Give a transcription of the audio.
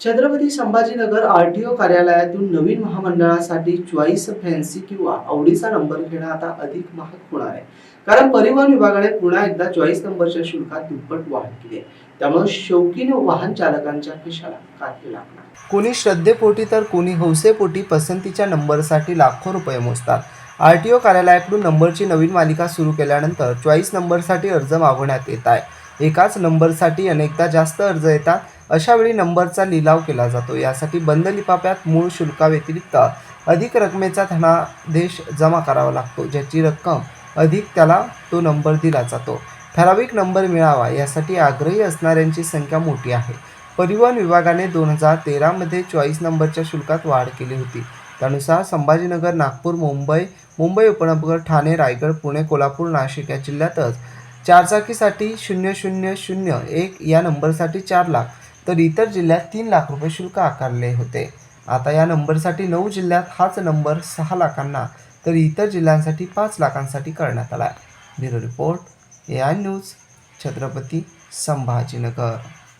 Chhatrapati Sambhajinagar R T O कार्यालयातून नवीन महामंडळासाठी choice fancy किंवा आवडीचा नंबर घेणं आता अधिक महाग होणार आहे. कारण परिवहन विभागाने पुन्हा एकदा चॉईस नंबरच्या शुल्कात दुप्पट वाढ केली आहे. त्यामुळे शौकीन वाहन चालकांच्या खिशाला काठी लागणार? कोणी श्रद्धेपोटी तर कोणी हौसेपोटी पसंतीच्या नंबरसाठी लाखो रुपये मोजतात. आर टी ओ कार्यालयाकडून नंबरची नवीन मालिका सुरू केल्यानंतर चॉईस नंबरसाठी अर्ज मागवण्यात येत आहे. एकाच नंबरसाठी अनेकदा जास्त अर्ज येतात. अशावेळी नंबरचा लिलाव केला जातो. यासाठी बंद लिफाफ्यात मूळ शुल्काव्यतिरिक्त अधिक रकमेचा धनादेश जमा करावा लागतो. ज्याची रक्कम अधिक त्याला तो नंबर दिला जातो. ठराविक नंबर मिळावा यासाठी आग्रही असणाऱ्यांची संख्या मोठी आहे. परिवहन विभागाने दोन हजार तेरामध्ये चॉईस नंबरच्या शुल्कात वाढ केली होती. त्यानुसार संभाजीनगर नागपूर मुंबई मुंबई उपनगर ठाणे रायगड पुणे कोल्हापूर नाशिक या जिल्ह्यातच चारचाकीसाठी शून्य शून्य शून्य एक या नंबरसाठी चार लाख तर इतर जिल्ह्यात तीन लाख रुपये शुल्क आकारले होते. आता या नंबरसाठी नऊ जिल्ह्यात हाच नंबर सहा लाखांना तर इतर जिल्ह्यांसाठी पाच लाखांसाठी करण्यात आला आहे bureau report A I news Chhatrapati Sambhajinagar.